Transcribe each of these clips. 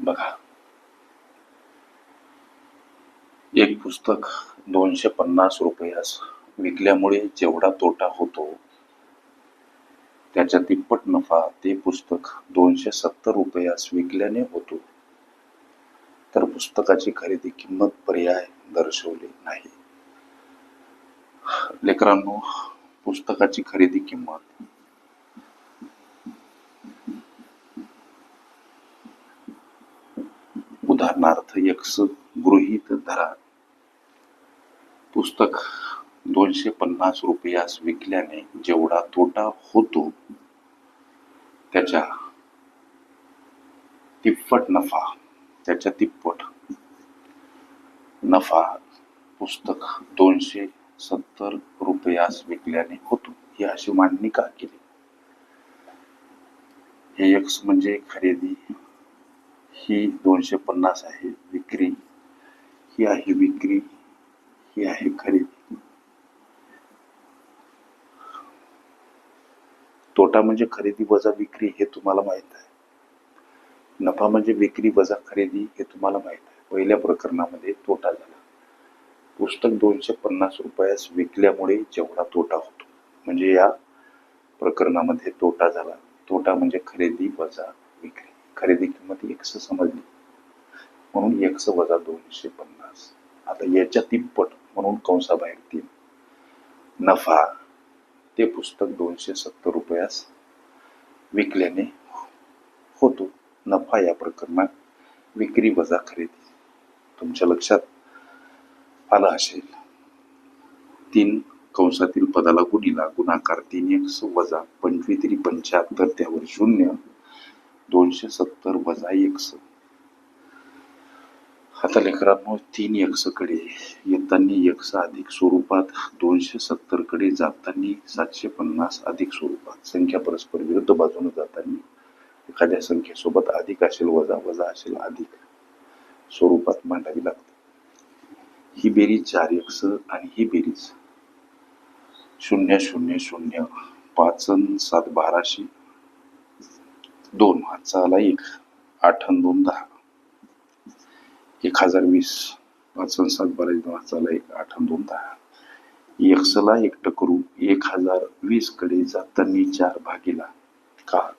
बघा. एक पुस्तक दोनशे पन्नास रुपयास विकल्यामुळे जेवढा तोटा होतो त्याच्या तिप्पट नफा ते पुस्तक दोनशे सत्तर रुपयास विकल्याने होतो. तर पुस्तकाची खरेदी किंमत पर्याय दर्शवले नाही. लेकरांनो पुस्तकाची खरेदी किंमत उदाहरणार्थ एक्स गृहीत धरा पुस्तक दोनशे पन्नास रुपयास विकल्याने जेवढा तोटा होतो त्याच्या तिप्पट नफा त्याच्या तिप्पट नफा पुस्तक दोनशे सत्तर रुपयास विकल्याने होतो. ही अशी मांडणी का केली? हे एक्स म्हणजे खरेदी ही दोनशे पन्नास आहे विक्री. ही आहे विक्री. ही आहे खरेदी. तोटा म्हणजे खरेदी वजा विक्री हे तुम्हाला माहीत आहे. नफा म्हणजे विक्री वजा खरेदी हे तुम्हाला माहीत आहे. पहिल्या प्रकरणामध्ये तोटा झाला. पुस्तक दोनशे पन्नास रुपयास विकल्यामुळे जेवढा तोटा होतो म्हणजे या प्रकरणामध्ये तोटा झाला. तोटा म्हणजे खरेदी वजा विक्री. खरेदी किंमत एकशे समजली. म्हणून एकशे वजा दोनशे पन्नास. आता याच्या तिप्पट म्हणून कंसाबाहेर तीन. नफा ते पुस्तक दोनशे सत्तर रुपयास विकल्याने होतो. नफा या प्रकरणात विक्री वजा खरेदी. तुमच्या लक्षात आलं असेल? तीन कंसातील पदाला गुणिला गुणाकार तीन एक वजा पंचवीस पंच्याहत्तर त्यावर शून्य. दोनशे सत्तर वजा एक्स आता लेकरांनो तीन एक्सकडे येताना एक्स अधिक स्वरूपात दोनशे सत्तरकडे जाताना सातशे पन्नास अधिक स्वरूपात. संख्या परस्पर विरुद्ध बाजूने जाताना एखाद्या संख्येसोबत अधिक असेल वजा वजा असेल अधिक स्वरूपात मांडावी लागते. ही बेरीज चार एक्स आणि ही बेरीज शून्य शून्य शून्य पाच अन सात बाराशे दोन हातचा आला एक आठ दोन दहा. एक हजार वीस पाच अन सात बारा दोन हातचा आला एक आठ दोन दहा. एकसला एकटं करू एक हजार वीसकडे जातानी चार भागीला. का?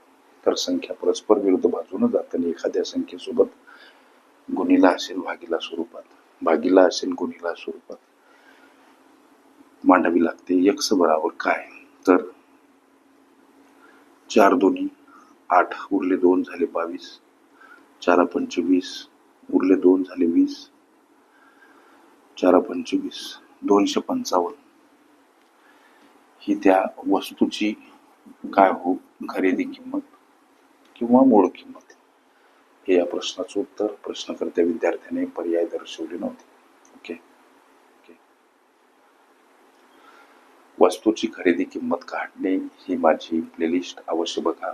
तर संख्या परस्पर विरुद्ध बाजूने जाताना एखाद्या संख्येसोबत गुणीला असेल भागीला स्वरूपात. भागीला असेल गुणीला स्वरूपात. मांडावी लागते. यक्ष बराबर काय? तर चार दोन्ही. आठ उरले दोन झाले बावीस. चारा पंचवीस उरले दोन झाले वीस. चारा पंचवीस दोनशे पंचावन्न. ही त्या वस्तूची काय हो? खरेदी किंमत किंवा मूळ किंमत? हे या प्रश्नाचं उत्तर प्रश्नकर्त्या विद्यार्थ्याने पर्याय दर्शवले नव्हते. ओके ओके वस्तूची खरेदी किंमत काढणे ही माझी प्लेलिस्ट अवश्य बघा.